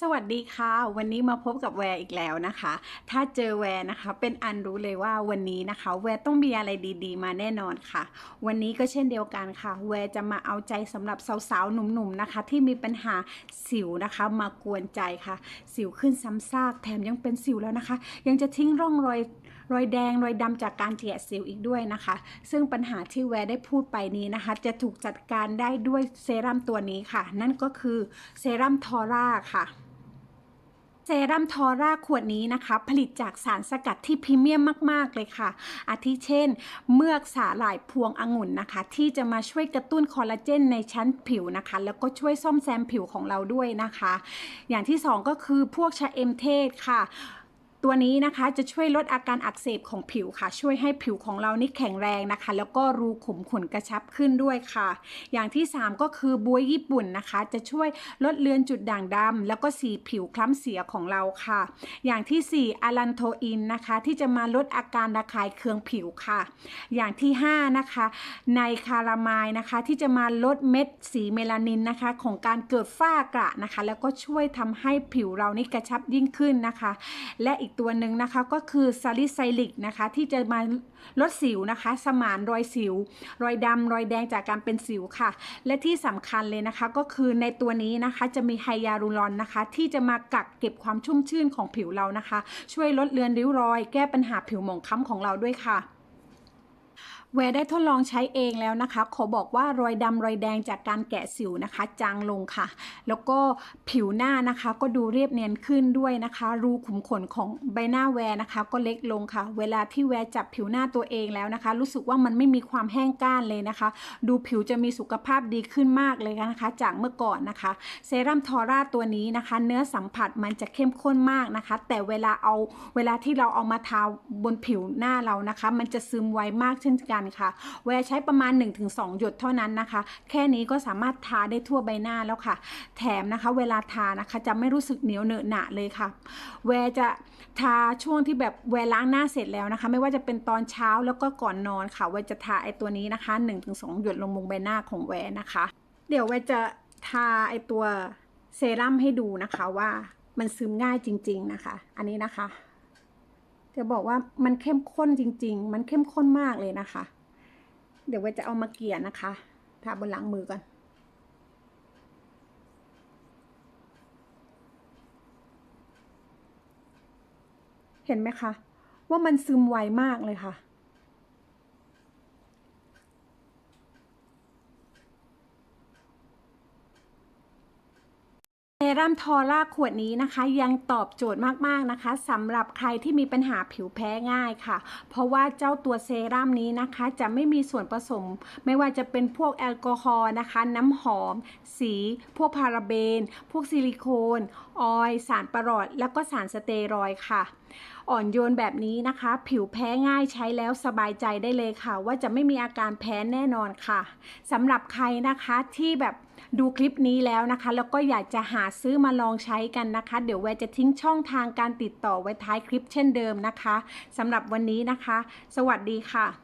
สวัสดีค่ะ วันนี้มาพบกับแวร์อีกแล้วนะคะ ถ้าเจอแวร์นะคะเป็นอันรู้เลยว่าวันนี้นะคะ แวร์ต้องมีอะไรดีๆ มาแน่นอนค่ะ วันนี้ก็เช่นเดียวกันค่ะ แวร์จะมาเอาใจสำหรับสาวๆหนุ่มๆนะคะ ที่มีปัญหาสิวนะคะมากวนใจค่ะ สิวขึ้นซ้ำซากแถมยังเป็นสิวแล้วนะคะ ยังจะทิ้งร่องรอยรอยแดงรอยดำจากการเจียสิวอีกด้วยนะคะ ซึ่งปัญหาที่แวร์ได้พูดไปนี้นะคะ จะถูกจัดการได้ด้วยเซรั่มตัวนี้ค่ะ นั่นก็คือเซรั่มทอร่าค่ะ เซรั่มทอร่าขวดนี้นะคะ ผลิตจากสารสกัดที่พรีเมียมมาก ๆ เลยค่ะ อาทิเช่น เมือกสาหร่ายพวงองุ่นนะคะ ที่จะมาช่วยกระตุ้นคอลลาเจนในชั้นผิวนะคะ แล้วก็ช่วยซ่อมแซมผิวของเราด้วยนะคะ อย่างที่สองก็คือพวกชะเอมเทศค่ะ ตัวนี้นะคะจะช่วยลดอาการอักเสบของผิวค่ะ ช่วยให้ผิวของเรานี่แข็งแรงนะคะ แล้วก็รูขุมขนกระชับขึ้นด้วยค่ะ อย่างที่ 3 ก็คือบวยญี่ปุ่นนะคะ จะช่วยลดเลือนจุดด่างดำแล้วก็สีผิวคล้ำเสียของเราค่ะ อย่างทีสี่ 4อารันโทอินนะคะ ที่จะมาลดอาการระคายเคืองผิวค่ะ อย่างที่ 5 นะคะในคารามายนะคะ ที่จะมาลดเม็ดสีเมลานินนะคะ ของการเกิดฝ้ากระนะคะ แล้วก็ช่วยทำให้ผิวเรานี่กระชับยิ่งขึ้นนะคะ และอีกตัวหนึ่งนะคะก็คือซาลิไซลิกนะคะที่จะมาลดสิวนะคะ สมานรอยสิว รอยดำรอยแดงจากการเป็นสิวค่ะ และที่สำคัญเลยนะคะก็คือในตัวนี้นะคะจะมีไฮยาลูรอนนะคะ ที่จะมากักเก็บความชุ่มชื่นของผิวเรานะคะ ช่วยลดเลือนริ้วรอย แก้ปัญหาผิวหมองคล้ำของเราด้วยค่ะ แวร์ได้ทดลองใช้เองแล้วนะคะ ขอบอกว่ารอยดำรอยแดงจากการแกะสิวนะคะ จางลงค่ะ แล้วก็ผิวหน้านะคะ ก็ดูเรียบเนียนขึ้นด้วยนะคะ รูขุมขนของใบหน้าแวร์นะคะ ก็เล็กลงค่ะ เวลาที่แวร์จับผิวหน้าตัวเองแล้วนะคะ รู้สึกว่ามันไม่มีความแห้งก้านเลยนะคะ ดูผิวจะมีสุขภาพดีขึ้นมากเลยนะคะ จากเมื่อก่อนนะคะ เซรั่มทอร่าตัวนี้นะคะ เนื้อสัมผัสมันจะเข้มข้นมากนะคะ แต่เวลาเอาเวลาที่เราเอามาทาบนผิวหน้าเรานะคะ มันจะซึมไวมากเช่นกันค่ะ แวร์ใช้ประมาณ 1-2 หยดเท่านั้นนะคะ แค่นี้ก็สามารถทาได้ทั่วใบหน้าแล้วค่ะ แถมนะคะเวลาทานะคะจะไม่รู้สึกเหนียวเหนอะหนะเลยค่ะ แวร์จะทาช่วงที่แบบแวร์ล้างหน้าเสร็จแล้วนะคะ ไม่ว่าจะเป็นตอนเช้าแล้วก็ก่อนนอนค่ะแวร์จะทาไอตัวนี้นะคะ 1-2 หยดลงบนใบหน้าของแวร์นะคะ เดี๋ยวแวร์จะทาไอตัวเซรั่มให้ดูนะคะว่ามันซึมง่ายจริง ๆนะคะ อันนี้นะคะ จะบอกว่ามันเข้มข้นจริง ๆ มันเข้มข้นมากเลยนะคะ เดี๋ยวเราจะเอามาเกลี่ยนะคะ ทาบนหลังมือก่อน เห็นไหมคะ ว่ามันซึมไวมากเลยค่ะ เซรั่มทอร่าขวดนี้นะคะ ยังตอบโจทย์มากๆนะคะสำหรับใครที่มีปัญหาผิวแพ้ง่ายค่ะ เพราะว่าเจ้าตัวเซรั่มนี้นะคะ จะไม่มีส่วนผสม ไม่ว่าจะเป็นพวกแอลกอฮอล์นะคะ น้ำหอม สี พวกพาราเบน พวกซิลิโคน ออยสารประหลอด แล้วก็สารสเตียรอยค่ะ อ่อนโยนแบบนี้นะคะ ผิวแพ้ง่ายใช้แล้วสบายใจได้เลยค่ะ ว่าจะไม่มีอาการแพ้แน่นอนค่ะสำหรับใครนะคะที่แบบดูคลิปนี้แล้วนะคะ แล้วก็อยากจะหาซื้อมาลองใช้กันนะคะ เดี๋ยวแวร์จะทิ้งช่องทางการติดต่อไว้ท้ายคลิปเช่นเดิมนะคะสำหรับวันนี้นะคะ สวัสดีค่ะ